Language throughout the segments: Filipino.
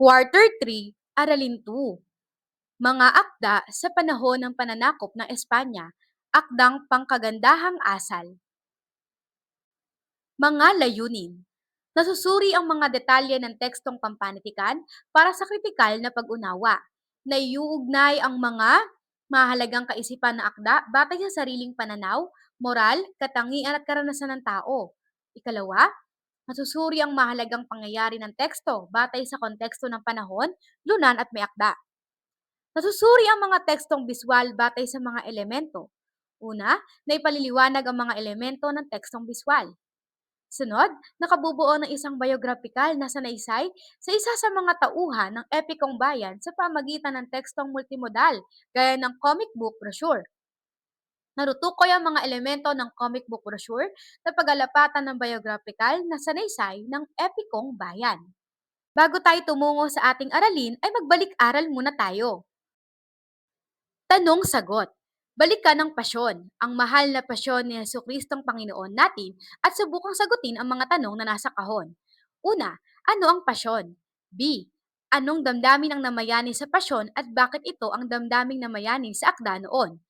Quarter 3, Aralin 2. Mga akda sa panahon ng pananakop ng Espanya, akdang pangkagandahang asal. Mga layunin. Nasusuri ang mga detalye ng tekstong pampanitikan para sa kritikal na pag-unawa. Naiuugnay ang mga mahalagang kaisipan na akda batay sa sariling pananaw, moral, katangian at karanasan ng tao. Ikalawa, Masusuri ang mahalagang pangyayari ng teksto batay sa konteksto ng panahon, lunan at may akda. Nasusuri ang mga tekstong biswal batay sa mga elemento. Una, naipaliliwanag ang mga elemento ng tekstong biswal. Sunod, nakabubuo ng isang biographical na sanaysay sa isa sa mga tauhan ng epikong bayan sa pamagitan ng tekstong multimodal gaya ng comic book brochure. Narutukoy ang mga elemento ng comic book brochure na pagalapatan ng biographical na sanaysay ng epikong bayan. Bago tayo tumungo sa ating aralin ay magbalik-aral muna tayo. Tanong-sagot. Balikan ng pasyon, ang mahal na pasyon ni Yesu Kristong Panginoon natin at subukang sagutin ang mga tanong na nasa kahon. Una, ano ang pasyon? B. Anong damdamin ang namayani sa pasyon at bakit ito ang damdaming namayani sa akda noon?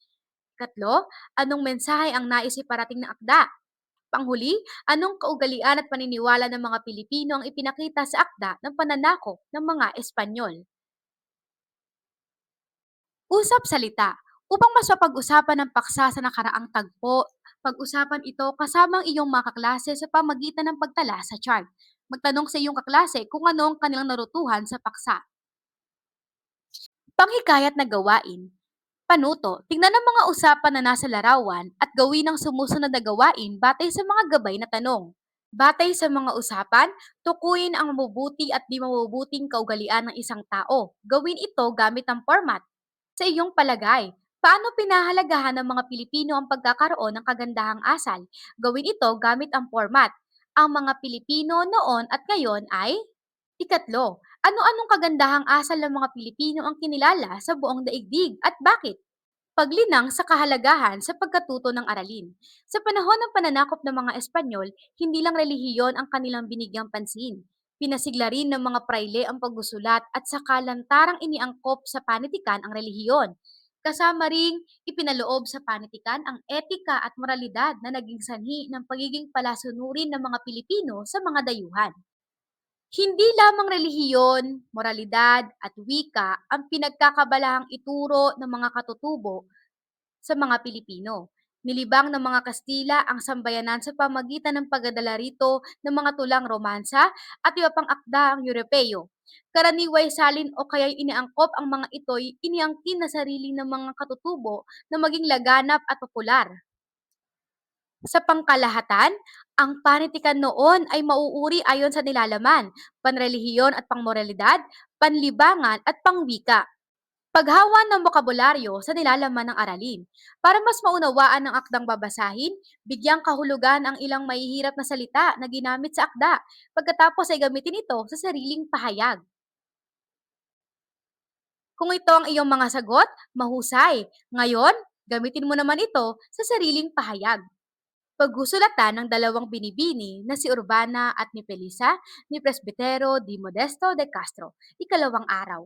Katlo, anong mensahe ang nais iparating ng akda? Panghuli, anong kaugalian at paniniwala ng mga Pilipino ang ipinakita sa akda ng pananakop ng mga Espanyol? Usap salita. Upang mas mapag-usapan ng paksa sa nakaraang tagpo, pag-usapan ito kasamang iyong mga kaklase sa pamagitan ng pagtala sa chart. Magtanong sa iyong kaklase kung ano ang kanilang narutuhan sa paksa. Panghikayat na gawain. Panuto, tingnan ang mga usapan na nasa larawan at gawin ang sumusunod na gawain batay sa mga gabay na tanong. Batay sa mga usapan, tukuyin ang mabubuti at di mabubuting kaugalian ng isang tao. Gawin ito gamit ang format. Sa iyong palagay, paano pinahalagahan ng mga Pilipino ang pagkakaroon ng kagandahang asal? Gawin ito gamit ang format. Ang mga Pilipino noon at ngayon ay Ikatlo, ano-anong kagandahang asal ng mga Pilipino ang kinilala sa buong daigdig at bakit? Paglinang sa kahalagahan sa pagkatuto ng aralin. Sa panahon ng pananakop ng mga Espanyol, hindi lang relihiyon ang kanilang binigyang pansin. Pinasigla rin ng mga praile ang paggusulat at sa kalantarang iniangkop sa panitikan ang relihiyon. Kasama ring ipinaloob sa panitikan ang etika at moralidad na naging sanhi ng pagiging palasunurin ng mga Pilipino sa mga dayuhan. Hindi lamang relihiyon, moralidad at wika ang pinagkakabalahang ituro ng mga katutubo sa mga Pilipino. Nilibang ng mga Kastila ang sambayanan sa pamagitan ng pagdadala rito ng mga tulang romansa at iba pang akda ang Europeo. Karaniway salin o kaya'y iniangkop ang mga ito'y iniangkin na sarili ng mga katutubo na maging laganap at popular. Sa pangkalahatan, ang panitikan noon ay mauuri ayon sa nilalaman, panrelihiyon at pangmoralidad, panlibangan at pangwika. Paghawa ng bokabularyo sa nilalaman ng aralin. Para mas maunawaan ng akdang babasahin, bigyang kahulugan ang ilang mahihirap na salita na ginamit sa akda, pagkatapos ay gamitin ito sa sariling pahayag. Kung ito ang iyong mga sagot, mahusay. Ngayon, gamitin mo naman ito sa sariling pahayag. Paggusulatan ng dalawang binibini na si Urbana at ni Pelisa ni Presbitero di Modesto de Castro, ikalawang araw.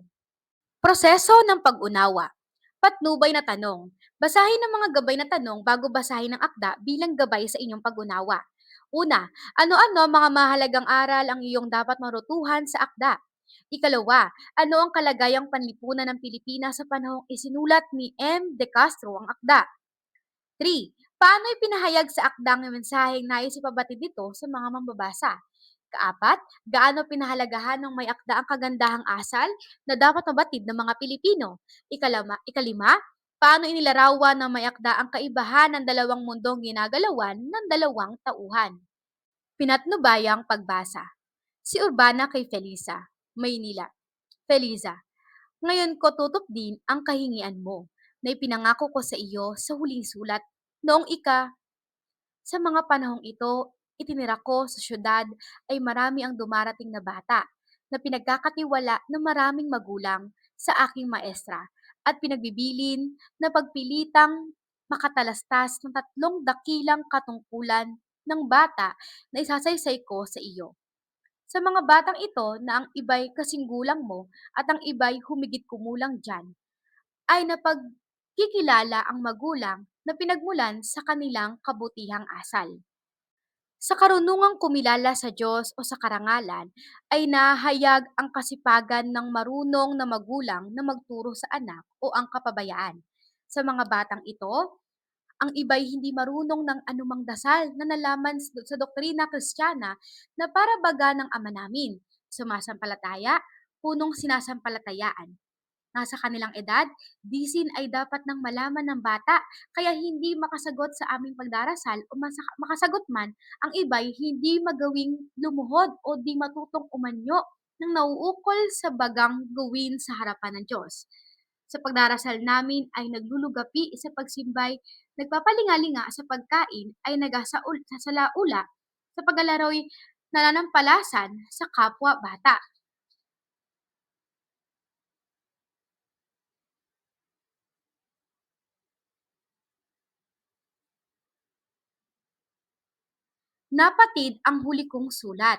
Proseso ng pag-unawa. Patnubay na tanong. Basahin ang mga gabay na tanong bago basahin ang akda bilang gabay sa inyong pag-unawa. Una, ano-ano mga mahalagang aral ang iyong dapat marutuhan sa akda? Ikalawa, ano ang kalagayang panlipunan ng Pilipinas sa panahong isinulat ni M. De Castro ang akda? 3. Paano ipinahayag sa akdang yung mensaheng nais ipabatid nito sa mga mambabasa? Kaapat, gaano pinahalagahan ng may akda ang kagandahang asal na dapat mabatid ng mga Pilipino? Ikalama, ikalima, paano inilarawan ng may akda ang kaibahan ng dalawang mundong ginagalawan ng dalawang tauhan? Pinatnubayang pagbasa. Si Urbana kay Felisa, Maynila. Felisa, ngayon ko tutok din ang kahingian mo na ipinangako ko sa iyo sa huling sulat noong ika. Sa mga panahong ito, itinira ko sa syudad ay marami ang dumarating na bata na pinagkakatiwala ng maraming magulang sa aking maestra at pinagbibilin na pagpilitang makatalastas ng tatlong dakilang katungkulan ng bata na isasaysay ko sa iyo. Sa mga batang ito na ang iba'y kasing gulang mo at ang iba'y humigit kumulang diyan, ay napagkikilala ang magulang na pinagmulan sa kanilang kabutihang asal. Sa karunungang kumilala sa Diyos o sa karangalan ay nahayag ang kasipagan ng marunong na magulang na magturo sa anak o ang kapabayaan. Sa mga batang ito, ang iba'y hindi marunong ng anumang dasal na nalaman sa doktrina kristyana na para baga ng ama namin, sumasampalataya, punong sinasampalatayaan. Nasa kanilang edad, disin ay dapat nang malaman ng bata, kaya hindi makasagot sa aming pagdarasal o masa- makasagot man, ang iba'y hindi magawing lumuhod o di matutong umanyo ng nauukol sa bagang gawin sa harapan ng Diyos. Sa pagdarasal namin ay naglulugapi sa pagsimbay, nagpapalingalinga sa pagkain ay nagasaul sa salaula, sa paglalaro'y nananampalasan sa kapwa bata. Napatid ang huli kong sulat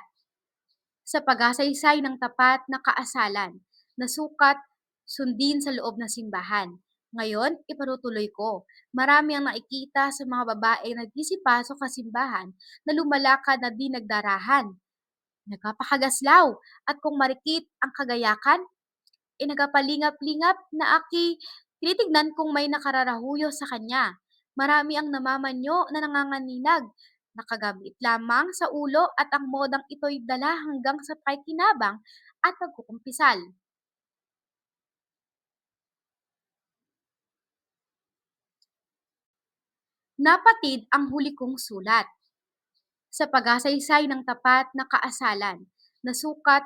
sa pag-asaysay ng tapat na kaasalan, na sukat, sundin sa loob ng simbahan. Ngayon, iparutuloy ko. Marami ang nakikita sa mga babae na nagsisipasok sa simbahan na lumalakad na di nagdarahan, nagpapakagaslaw, at kung marikit ang kagayakan, inagapalingap-lingap na aki tinitignan kung may nakararahuyo sa kanya. Marami ang namamanyo na nanganganinag, nakagamit lamang sa ulo at ang modang ito'y dala hanggang sa pakikinabang at pagkukumpisal. Napatid ang huli kong sulat sa pag-asaysay ng tapat na kaasalan, na sukat,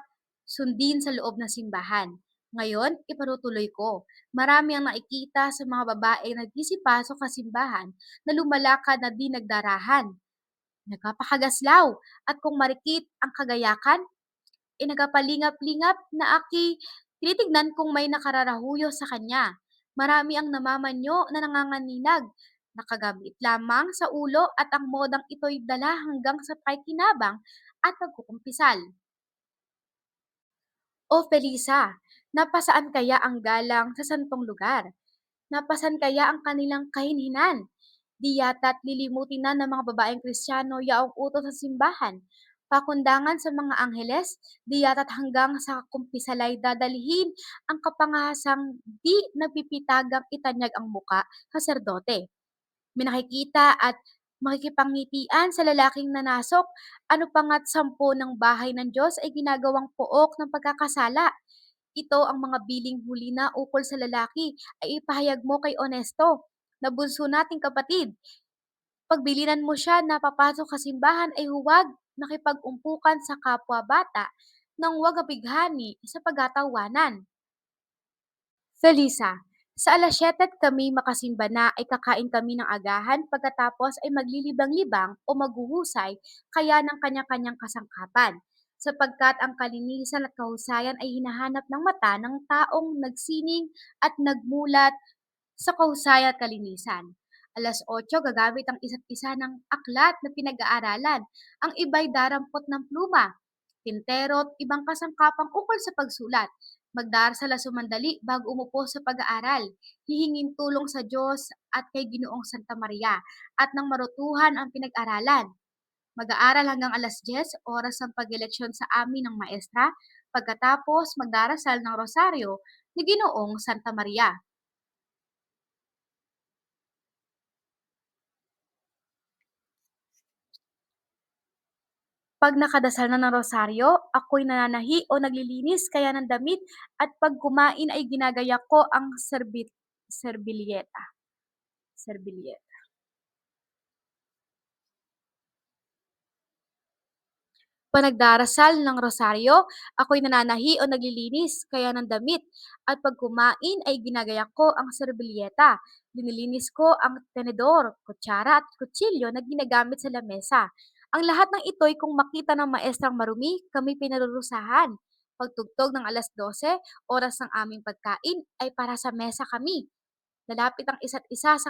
sundin sa loob ng simbahan. Ngayon, iparutuloy ko. Marami ang nakikita sa mga babae na nagsisipasok sa simbahan na lumalakad na di nagdarahan, nagpapakagaslaw, at kung marikit ang kagayakan, inagapalingap-lingap na aki tinitignan kung may nakararahuyo sa kanya. Marami ang namamanyo na nanganganinag, nakagamit lamang sa ulo at ang modang ito'y dala hanggang sa pakikinabang at pagkukumpisal. O Felisa, napasaan kaya ang galang sa santong lugar? Napasan kaya ang kanilang kahinhinan? Di yata't lilimutin na ng mga babaeng Kristiyano yaong utos sa simbahan. Pakundangan sa mga angheles, di yata't hanggang sa kumpisalay dadalhin ang kapangahasang di napipitagang itanyag ang muka, saserdote. May nakikita at makikipangngitian sa lalaking nanasok, ano pa nga't sampu ng bahay ng Diyos ay ginagawang pook ng pagkakasala. Ito ang mga biling huli na ukol sa lalaki ay ipahayag mo kay Onesto, na bunso nating kapatid. Pagbilinan mo siya na papasok sa simbahan ay huwag nakipag-umpukan sa kapwa bata nang huwag kapighani sa pagkatawanan. Felisa, sa alas 7 kami makasimba na ay kakain kami ng agahan pagkatapos ay maglilibang-libang o maghuhusay kaya ng kanya-kanyang kasangkapan sapagkat ang kalinisan at kahusayan ay hinahanap ng mata ng taong nagsining at nagmulat sa kahusayan at kalinisan. Alas 8 gagamit ang isa't isa ng aklat na pinag-aaralan. Ang iba'y darampot ng pluma, tintero at ibang kasangkapang ukol sa pagsulat. Magdarasal sumandali bago umupo sa pag-aaral. Hihingin tulong sa Diyos at kay Ginoong Santa Maria at nang marutuhan ang pinag-aralan. Mag-aaral hanggang alas 10, oras ng pag-eleksyon sa amin ng maestra, pagkatapos magdarasal ng rosaryo ni Ginoong Santa Maria. Pag nakadasal na ng rosaryo, ako'y nananahi o naglilinis kaya ng damit at pag kumain ay ginagaya ko ang serbi serbilyeta. Serbilyeta. Pag nagdarasal ng rosaryo, ako'y nananahi o naglilinis kaya ng damit at pag kumain ay ginagaya ko ang serbilyeta. Linilinis ko ang tenedor, kutsara at kutsilyo na ginagamit sa lamesa. Ang lahat ng ito'y kung makita ng maestrang marumi, kami pinarurusahan. Pagtugtog ng alas 12, oras ng aming pagkain, ay para sa mesa kami. Lalapit ang isa't isa sa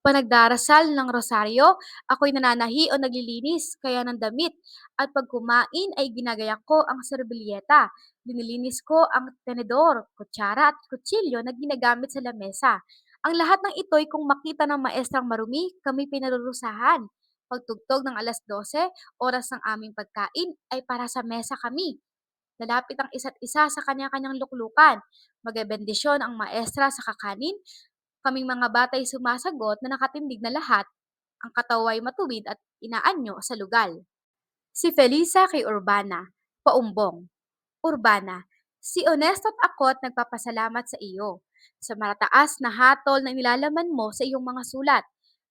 Panagdarasal ng rosaryo, ako'y nananahi o naglilinis kaya ng damit at pag kumain ay ginagayak ko ang serbilyeta. Linilinis ko ang tenedor, kutsara at kutsilyo na ginagamit sa lamesa. Ang lahat ng ito'y kung makita ng maestrang marumi, kami pinarurusahan. Pagtugtog ng alas 12, oras ng aming pagkain ay para sa mesa kami. Lalapit ang isa't isa sa kanya-kanyang luklukan. Magbebendisyon ang maestra sa kakanin Kaming mga bata'y sumasagot na nakatindig na lahat, ang kataway matuwid at inaanyo sa lugal. Si Felisa kay Urbana, paumbong. Urbana, si Honesto't ako't nagpapasalamat sa iyo sa marataas na hatol na nilalaman mo sa iyong mga sulat.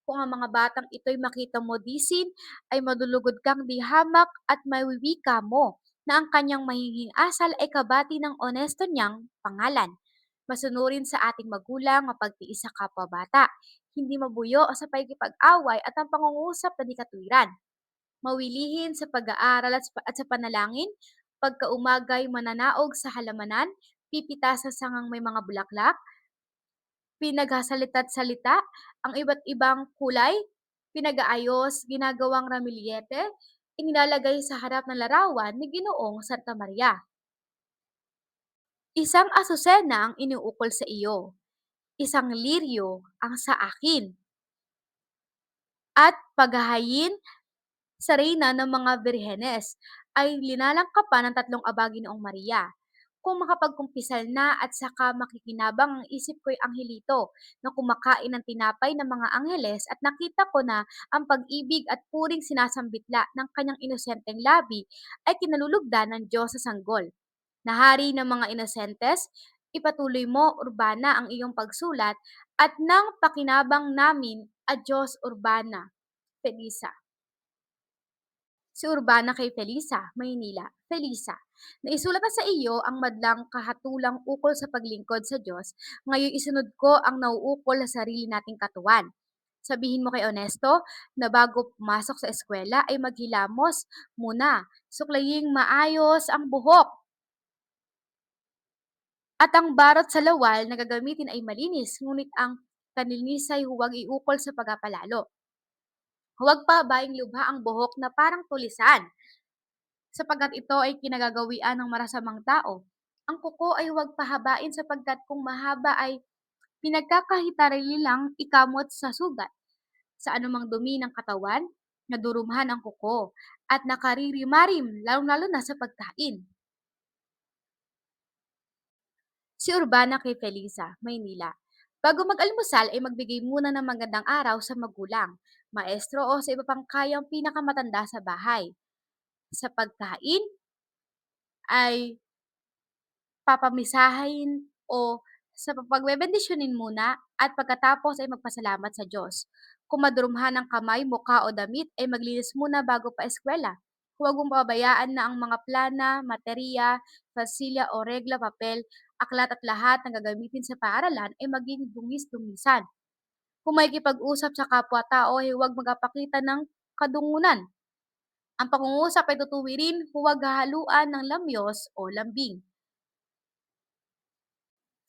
Kung ang mga batang ito'y makita mo disin, ay madulugod kang di hamak at mawiwika mo na ang kanyang mahihing asal ay kabati ng onesto niyang pangalan. Masunurin sa ating magulang, mapagtiis sa kapwa-bata, hindi mabuyo sa pakikipag-away at ang pangungusap na di katwiran. Mawilihin sa pag-aaral at, at sa panalangin, pagkaumagay mananaog sa halamanan, pipita sa sangang may mga bulaklak, pinaghasalita't salita, ang iba't ibang kulay, pinag-aayos, ginagawang ramilyete, inilalagay sa harap ng larawan ni Ginoong Santa Maria. Isang asusena ang iniukol sa iyo, isang liryo ang sa akin, at paghahayin sa reyna ng mga birhenes ay linalangkapan ng tatlong abagi noong Maria. Kung makapagkumpisal na at saka makikinabang ang isip ko'y anghelito na kumakain ng tinapay ng mga angheles at nakita ko na ang pag-ibig at puring sinasambitla ng kanyang inosenteng labi ay kinalulugdan ng Diyos sa sanggol. Na hari ng mga inosentes, ipatuloy mo, Urbana, ang iyong pagsulat at nang pakinabang namin, Adyos Urbana, Felisa. Si Urbana kay Felisa, Maynila. Felisa, naisulat na sa iyo ang madlang kahatulang ukol sa paglingkod sa Diyos, ngayon isunod ko ang nauukol sa sarili nating katuwan. Sabihin mo kay Onesto na bago pumasok sa eskwela ay maghilamos muna. Suklaying maayos ang buhok at ang barot sa lawal na gagamitin ay malinis, ngunit ang kanilinisay huwag iukol sa pagpapalalo. Huwag pa baing lubha ang buhok na parang tulisan, sapagkat ito ay kinagagawian ng marasamang tao. Ang kuko ay huwag pahabain sapagkat kung mahaba ay pinagkakahitarili lang ikamot sa sugat. Sa anumang dumi ng katawan, nadurumhan ang kuko at nakaririmarim, lalong-lalo na sa pagkain. Si Urbana kay Felisa, Maynila. Bago mag-almusal ay magbigay muna ng magandang araw sa magulang, maestro o sa iba pang kayang pinakamatanda sa bahay. Sa pagkain ay papamisahin o sa pagbebendisyonin muna at pagkatapos ay magpasalamat sa Diyos. Kung madurumhan ng kamay, mukha o damit ay maglinis muna bago pa eskwela. Huwag mong pabayaan na ang mga plana, materya, fasilya o regla, papel, aklat at lahat ng gagamitin sa paaralan ay maging dungis-dungisan. Kung may kipag-usap sa kapwa-tao ay huwag magpakita ng kadungunan. Ang pangungusap ay tutuwirin, huwag hahaluan ng lamyos o lambing.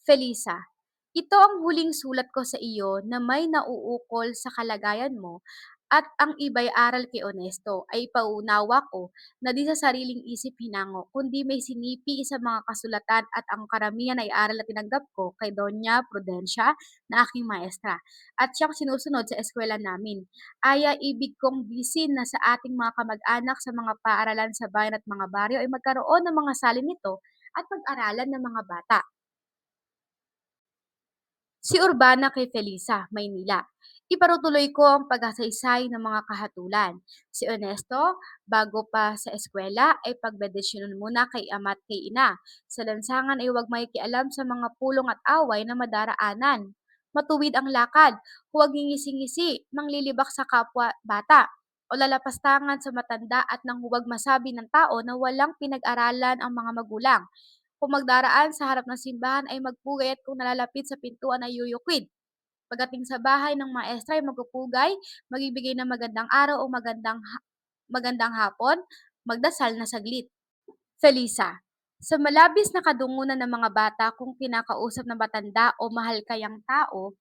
Felisa, ito ang huling sulat ko sa iyo na may nauukol sa kalagayan mo at ang iba'y aral kay Onesto ay paunawa ko na di sa sariling isip hinango, kundi may sinipi sa mga kasulatan at ang karamihan ay aral na tinanggap ko kay Doña Prudencia na aking maestra at siyang sinusunod sa eskwela namin. Aya ibig kong bisin na sa ating mga kamag-anak sa mga paaralan sa bayan at mga baryo ay magkaroon ng mga salin nito at pag-aralan ng mga bata. Si Urbana kay Felisa, Maynila. Iparutuloy ko ang pagsasaysay ng mga kahatulan. Si Ernesto, bago pa sa eskwela, ay pagbedesyonon muna kay ama at kay ina. Sa lansangan ay huwag makikialam sa mga pulong at away na madaraanan. Matuwid ang lakad, huwag ngingisi-ngisi, manglilibak sa kapwa bata, o lalapastangan sa matanda at nang huwag masabi ng tao na walang pinag-aralan ang mga magulang. Kung magdaraan sa harap ng simbahan ay magpugay at kung nalalapit sa pintuan ay yuyukwid. Pagdating sa bahay ng maestra ay magpupugay, magbibigay ng magandang araw o magandang, ha- magandang hapon, magdasal na saglit. Felisa, sa malabis na kadungunan ng mga bata kung kinakausap ng matanda o mahal kayang tao,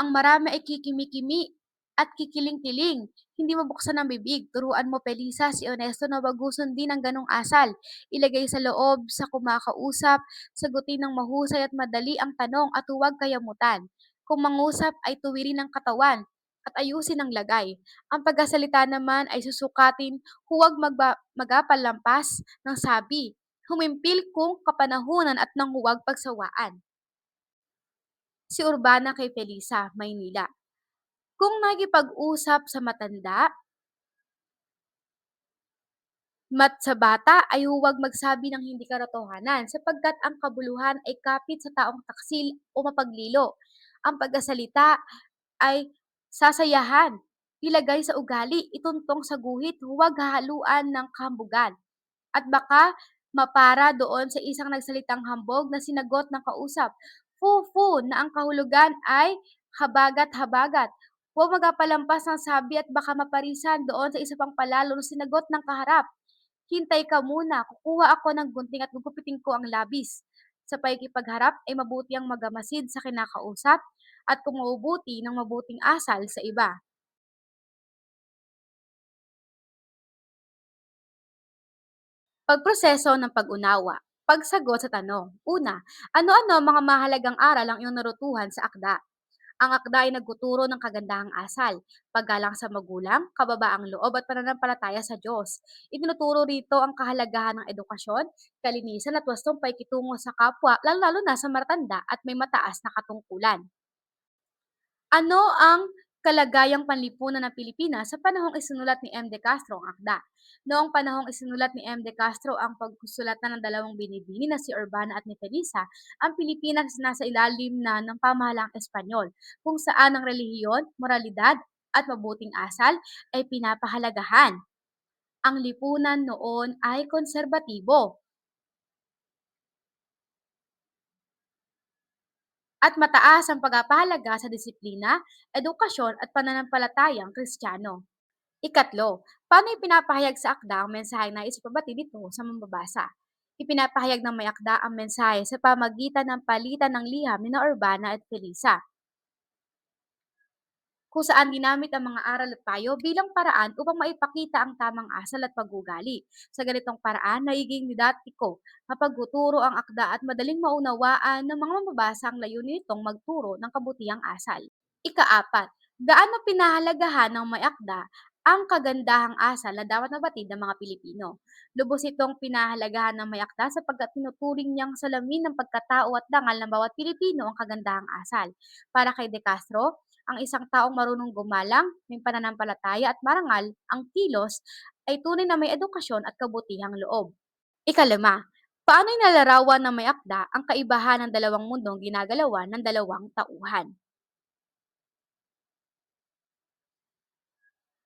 Ang marami ay kikimi-kimi at kikiling-kiling. Hindi mabuksan ang bibig. Turuan mo, Pelisa, si Honesto na wag din ng ganong asal. Ilagay sa loob, sa kumakausap, sagutin ng mahusay at madali ang tanong at huwag kayamutan. Kung mangusap ay tuwirin ang katawan at ayusin ang lagay. Ang pagkasalita naman ay susukatin, huwag magba- magapalampas ng sabi. Humimpil kung kapanahunan at nang huwag pagsawaan. Si Urbana kay Felisa, Maynila. Kung nakikipag-usap sa matanda mat sa bata ay huwag magsabi ng hindi katotohanan sapagkat ang kabuluhan ay kapit sa taong taksil o mapaglilo. Ang pagkasalita ay sasayahan, ilagay sa ugali, ituntong sa guhit, huwag hahaluan ng kambugan. At baka mapara doon sa isang nagsalitang hambog na sinagot ng kausap, Fu-fu na ang kahulugan ay habagat-habagat. Huwag magapalampas ng sabi at baka maparisan doon sa isa pang palalo na sinagot ng kaharap. Hintay ka muna, kukuha ako ng gunting at gugupitin ko ang labis. Sa pakikipagharap ay mabuti ang magamasid sa kinakausap at kung mabubuti ng mabuting asal sa iba. Pagproseso ng pag-unawa. Pagsagot sa tanong. Una, ano-ano mga mahalagang aral ang iyong narutuhan sa akda? Ang akda ay nagtuturo ng kagandahang asal, paggalang sa magulang, kababaang loob at pananampalataya sa Diyos. Itinuturo rito ang kahalagahan ng edukasyon, kalinisan at wastong paikitungo sa kapwa, lalo na sa maratanda at may mataas na katungkulan. Ano ang kalagayang panlipunan ng Pilipinas sa panahong isinulat ni M. De Castro ang akda? Noong panahong isinulat ni M. De Castro ang pagsusulatan ng dalawang binibini na si Urbana at ni Felisa, ang Pilipinas nasa ilalim na ng pamahalaang Espanyol, kung saan ang relihiyon, moralidad, at mabuting asal ay pinapahalagahan. Ang lipunan noon ay konserbatibo at mataas ang pagpapahalaga sa disiplina, edukasyon at pananampalatayang Kristiyano. Ikatlo, paano ipinapahayag sa akda ang mensahe na isipabati dito sa mambabasa? Ipinapahayag ng may akda ang mensahe sa pamagitan ng palitan ng liham ni na Urbana at Felisa kung saan ginamit ang mga aral at payo bilang paraan upang maipakita ang tamang asal at pag-ugali. Sa ganitong paraan, nagiging didaktiko, mapagtuturo ang akda at madaling maunawaan ng mga mambabasa ang layunin nitong magturo ng kabutihang asal. Ikaapat, gaano pinahalagahan ng may akda ang kagandahang asal na dapat nabatid ng mga Pilipino. Lubos itong pinahalagahan ng may akda sapagkat tinuturing niyang salamin ng pagkatao at dangal ng bawat Pilipino ang kagandahang asal. Para kay De Castro, ang isang taong marunong gumalang, may pananampalataya at marangal, ang kilos ay tunay na may edukasyon at kabutihang loob. Ikalima, paano inalarawan ng may akda ang kaibahan ng dalawang mundong ginagalawan ng dalawang tauhan?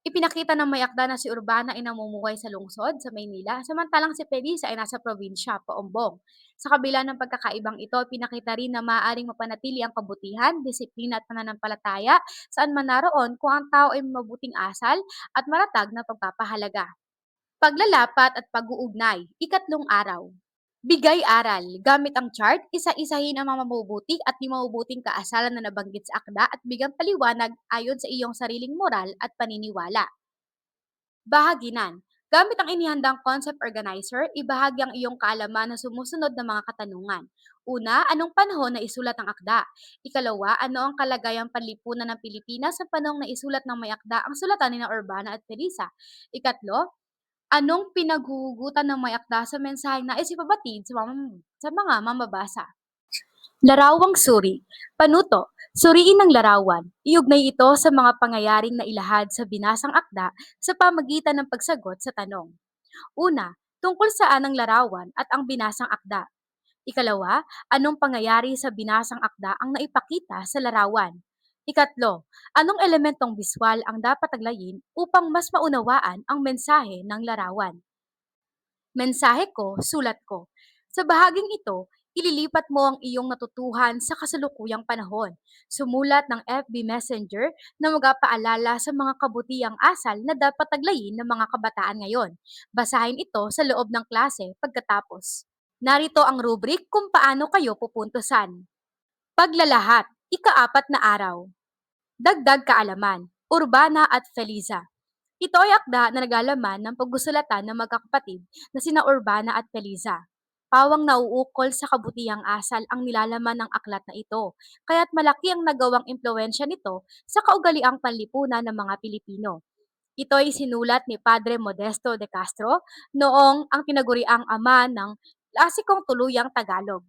Ipinakita ng may akda na si Urbana ay namumuhay sa lungsod sa Maynila, samantalang si Felisa ay nasa probinsya, Paombong. Sa kabila ng pagkakaibang ito, pinakita rin na maaaring mapanatili ang kabutihan, disiplina at pananampalataya saan man naroon kung ang tao ay mabuting asal at maratag na pagpapahalaga. Paglalapat at pag-uugnay, ikatlong araw. Bigay aral. Gamit ang chart, isa-isahin ang mga mabubuti at di mabubuting kaasalan na nabanggit sa akda at bigyan paliwanag ayon sa iyong sariling moral at paniniwala. Bahaginan. Gamit ang inihandang concept organizer, ibahagi ang iyong kaalaman na sumusunod na mga katanungan. Una, anong panahon na isulat ang akda? Ikalawa, ano ang kalagayang panlipunan ng Pilipinas sa panahong na isulat ng may akda ang sulatan ni na Urbana at Teresa? Ikatlo, Anong pinaghuhugutan ng may akda sa mensaheng nais ipabatid sa mga, sa mga mamabasa? Larawang suri. Panuto, suriin ng larawan. Iugnay ito sa mga pangyayaring nailahad sa binasang akda sa pamagitan ng pagsagot sa tanong. Una, tungkol saan ang larawan at ang binasang akda. Ikalawa, anong pangyayari sa binasang akda ang naipakita sa larawan? Ikatlo, anong elementong biswal ang dapat aglayin upang mas maunawaan ang mensahe ng larawan? Mensahe ko, sulat ko. Sa bahaging ito, ililipat mo ang iyong natutuhan sa kasalukuyang panahon. Sumulat ng FB Messenger na magpaalala sa mga kabutiang asal na dapat aglayin ng mga kabataan ngayon. Basahin ito sa loob ng klase pagkatapos. Narito ang rubric kung paano kayo pupuntusan. Paglalahat, ikaapat na araw. Dagdag kaalaman, Urbana at Feliza. Ito ay akda na naglalaman ng paggusulatan ng magkakapatid na sina Urbana at Feliza. Pawang nauukol sa kabutihang asal ang nilalaman ng aklat na ito, kaya't malaki ang nagawang impluensya nito sa kaugaliang panlipunan ng mga Pilipino. Ito ay sinulat ni Padre Modesto de Castro noong ang tinaguriang ama ng klasikong tuluyang Tagalog.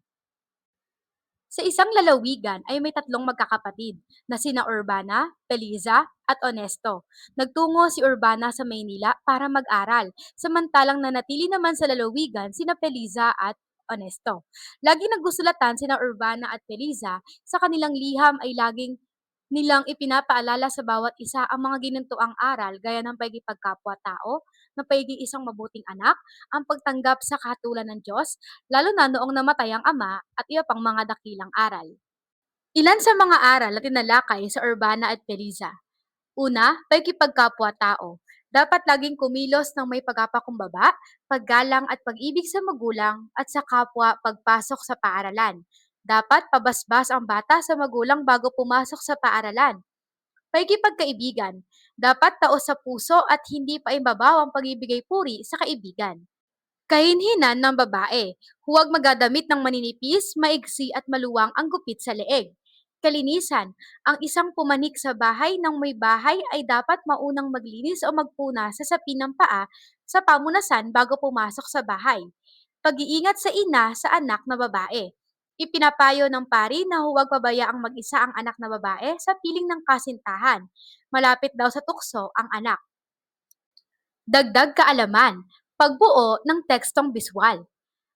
Sa isang lalawigan ay may tatlong magkakapatid na sina Urbana, Peliza at Honesto. Nagtungo si Urbana sa Maynila para mag-aral, samantalang nanatili naman sa lalawigan sina Peliza at Honesto. Lagi naggusulatan sina Urbana at Peliza, sa kanilang liham ay laging nilang ipinapaalala sa bawat isa ang mga ginuntuang aral gaya ng pagkipagkapwa-tao, ng pagiging isang mabuting anak, ang pagtanggap sa kahatulan ng Diyos, lalo na noong namatay ang ama at iba pang mga dakilang aral. Ilan sa mga aral na tinalakay sa Urbana at Peliza. Una, pakikipagkapwa-tao. Dapat laging kumilos ng may pagpapakumbaba, paggalang at pag-ibig sa magulang at sa kapwa pagpasok sa paaralan. Dapat pabasbas ang bata sa magulang bago pumasok sa paaralan. Pakikipagkaibigan. Dapat taos sa puso at hindi pa imbabaw ang pagibigay puri sa kaibigan. Kahinhinan ng babae. Huwag magadamit ng maninipis, maigsi at maluwang ang gupit sa leeg. Kalinisan. Ang isang pumanik sa bahay ng may bahay ay dapat maunang maglinis o magpuna sa sapin ng paa sa pamunasan bago pumasok sa bahay. Pag-iingat sa ina sa anak na babae. Ipinapayo ng pari na huwag pabayaang mag-isa ang anak na babae sa piling ng kasintahan. Malapit daw sa tukso ang anak. Dagdag kaalaman, pagbuo ng tekstong biswal.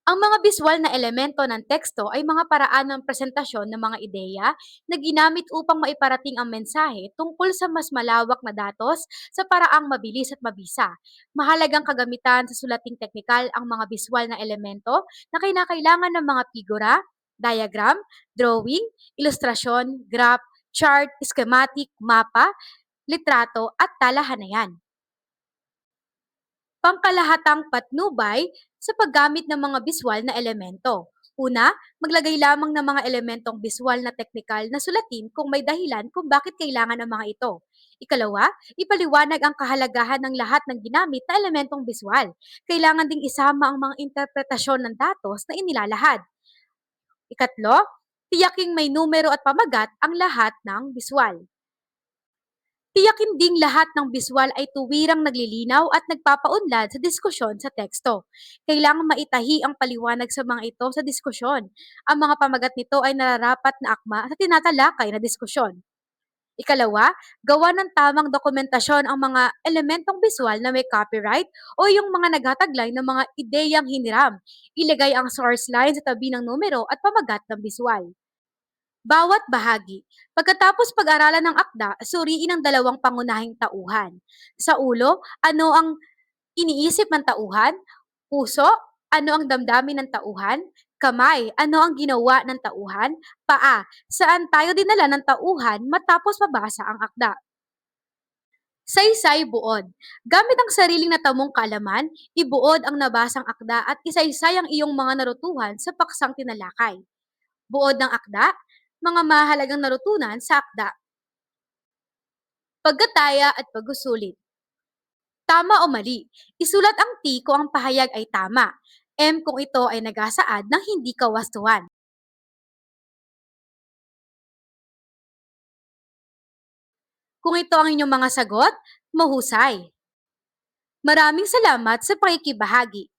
Ang mga biswal na elemento ng teksto ay mga paraan ng presentasyon ng mga ideya na ginamit upang maiparating ang mensahe tungkol sa mas malawak na datos sa paraang mabilis at mabisa. Mahalagang kagamitan sa sulating teknikal ang mga biswal na elemento na kinakailangan ng mga figura, diagram, drawing, ilustrasyon, graph, chart, schematic, mapa, litrato at talahanayan pangkalahatang patnubay sa paggamit ng mga biswal na elemento. Una, maglagay lamang ng mga elementong biswal na teknikal na sulatin kung may dahilan kung bakit kailangan ng mga ito. Ikalawa, ipaliwanag ang kahalagahan ng lahat ng ginamit na elementong biswal. Kailangan ding isama ang mga interpretasyon ng datos na inilalahad. Ikatlo, tiyaking may numero at pamagat ang lahat ng biswal. Tiyakin ding lahat ng biswal ay tuwirang naglilinaw at nagpapaunlad sa diskusyon sa teksto. Kailangan maitahi ang paliwanag sa mga ito sa diskusyon. Ang mga pamagat nito ay nararapat na akma sa tinatalakay na diskusyon. Ikalawa, gawa ng tamang dokumentasyon ang mga elementong biswal na may copyright o yung mga nagtataglay ng mga ideyang hiniram. Ilagay ang source line sa tabi ng numero at pamagat ng biswal. Bawat bahagi. Pagkatapos pag-aralan ng akda, suriin ang dalawang pangunahing tauhan. Sa ulo, ano ang iniisip ng tauhan? Puso, ano ang damdamin ng tauhan? Kamay, ano ang ginawa ng tauhan? Paa, saan tayo dinala ng tauhan matapos mabasa ang akda? Saysay buod. Gamit ang sariling natamong kaalaman, ibuod ang nabasang akda at isaysay ang iyong mga narutuhan sa paksang tinalakay. Buod ng akda, mga mahalagang narutunan sa akda. Paggataya at pagsusulit. Tama o mali. Isulat ang T kung ang pahayag ay tama. M kung ito ay nagasaad ng hindi kawastuhan. Kung ito ang inyong mga sagot, mahusay. Maraming salamat sa pakikibahagi.